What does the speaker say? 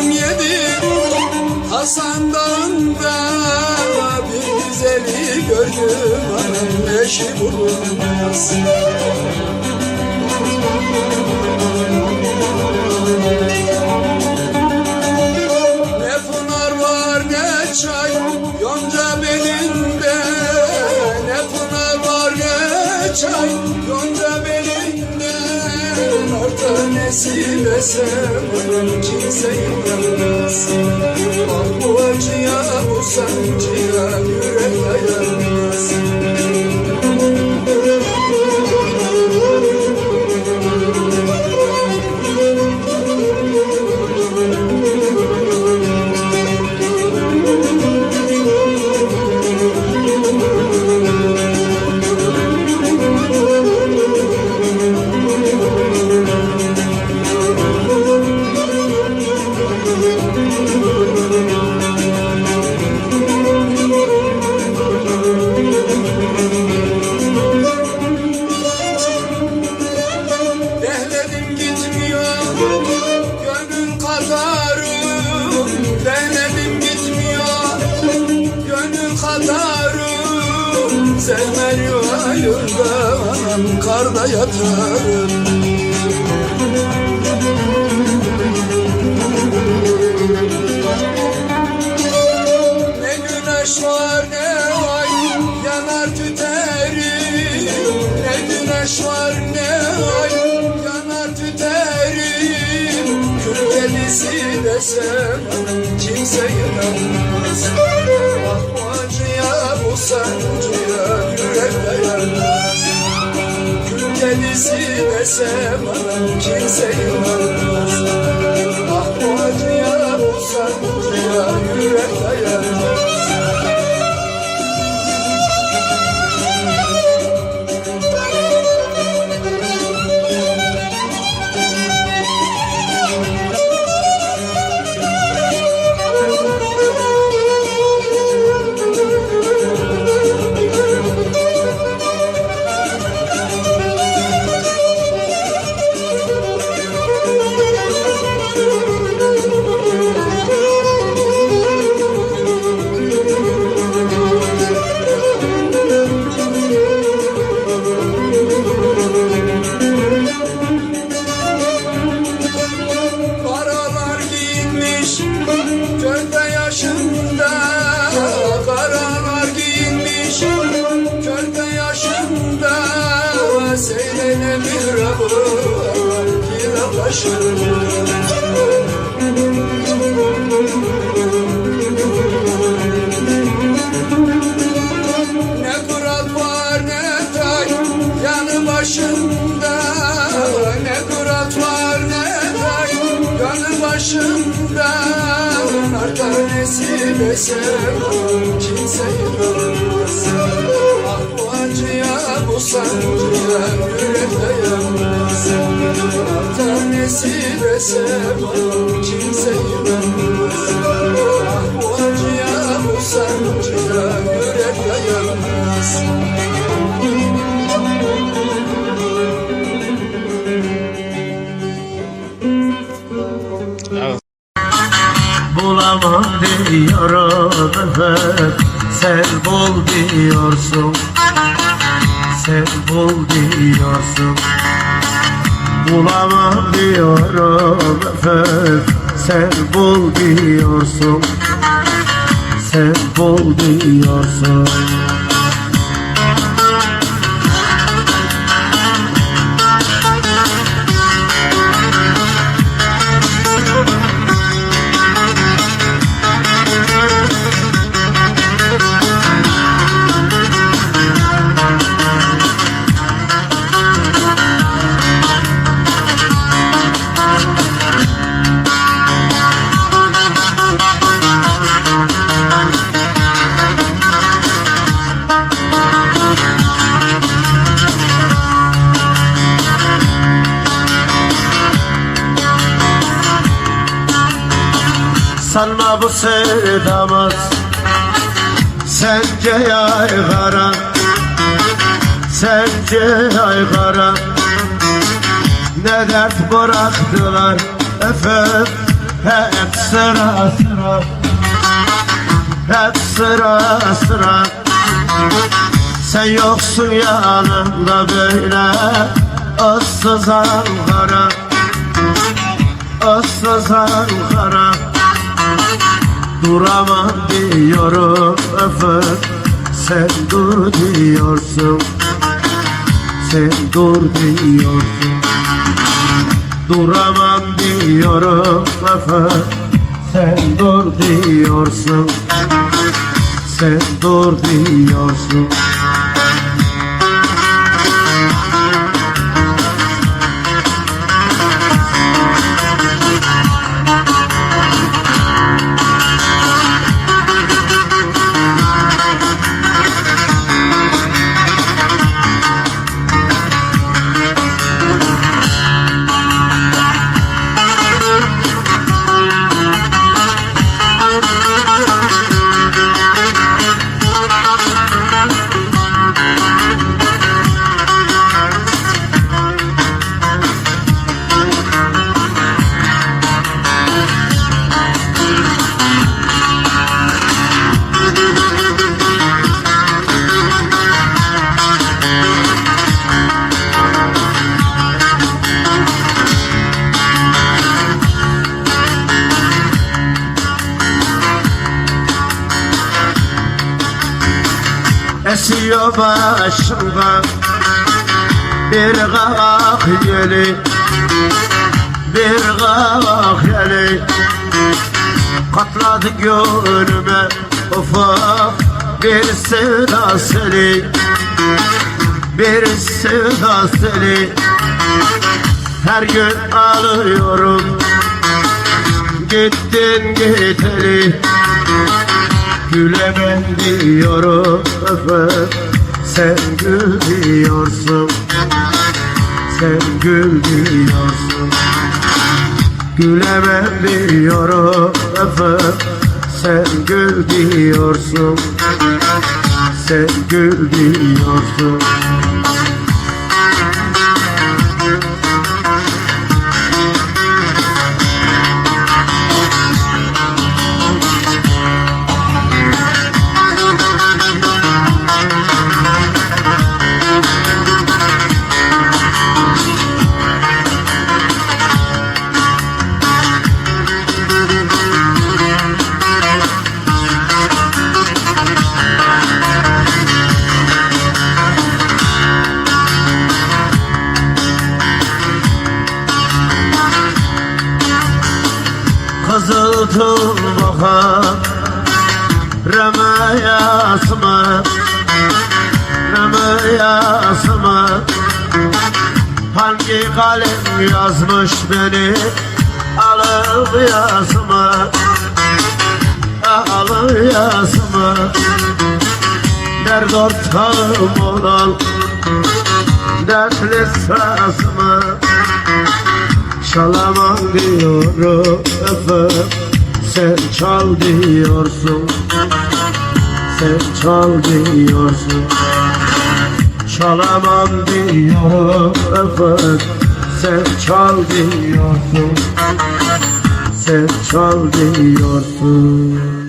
Yavrum yedi Hasan Dağı'nda Bir güzeli gördüm. Hanım eşi bulunmaz. Müzik desem onun kimse inanmaz Ah bu acıya bu sancıya karda yatarım Ne güneş var ne ay yanar tüterim Ne güneş var ne ay yanar tüterim Kül desem kimse inanmaz. Ah bu sancıya yürek dayanmaz Kül kedisi desem kimse inanmaz Ne kurat var ne tay yanı başında. Ne kurat var ne tay yanı başında. Nar tanesi desem kimse inanmaz Ah bu acıya bu yürek dayanmaz tanesi desem kimse inanmaz Ah bu yürek dayanmaz Bulamam efendim Sen bul diyorsun Sen bul diyorsun. Bulamam diyorum efendim Sen bul diyorsun. Sen bul diyorsun Sanma bu sevdamız Sence yaygara Sence yaygara Ne dert bıraktılar efendim Hep sıra sıra Hep sıra sıra Sen yoksun yanımda böyle ıssız Ankara Issız Ankara Duramam diyorum öfür Sen dur diyorsun. Sen dur diyorsun. Duramam diyorum öfür Sen dur diyorsun. Sen dur diyorsun Esiyor başımda bir kavak yeli Bir kavak yeli. Katladı gönlüme ufak bir sevda seli Bir sevda seli. Her gün alıyorum Gittin giteli Gülemem diyorum öfür Sen gül diyorsun. Sen gül diyorsun. Gülemem diyorum öfür Sen gül diyorsun. Sen gül diyorsun Kızıltın bakar Remayasıma Remayasıma Hangi kalem yazmış beni Alıp yazma Alıp yazma. Dert ortağım olan Dertli sazımı Çalamam diyorum. Öfür Sen çal diyorsun. Sen çal diyorsun. Çalamam diyorum. Öfür Sen çal diyorsun. Sen çal diyorsun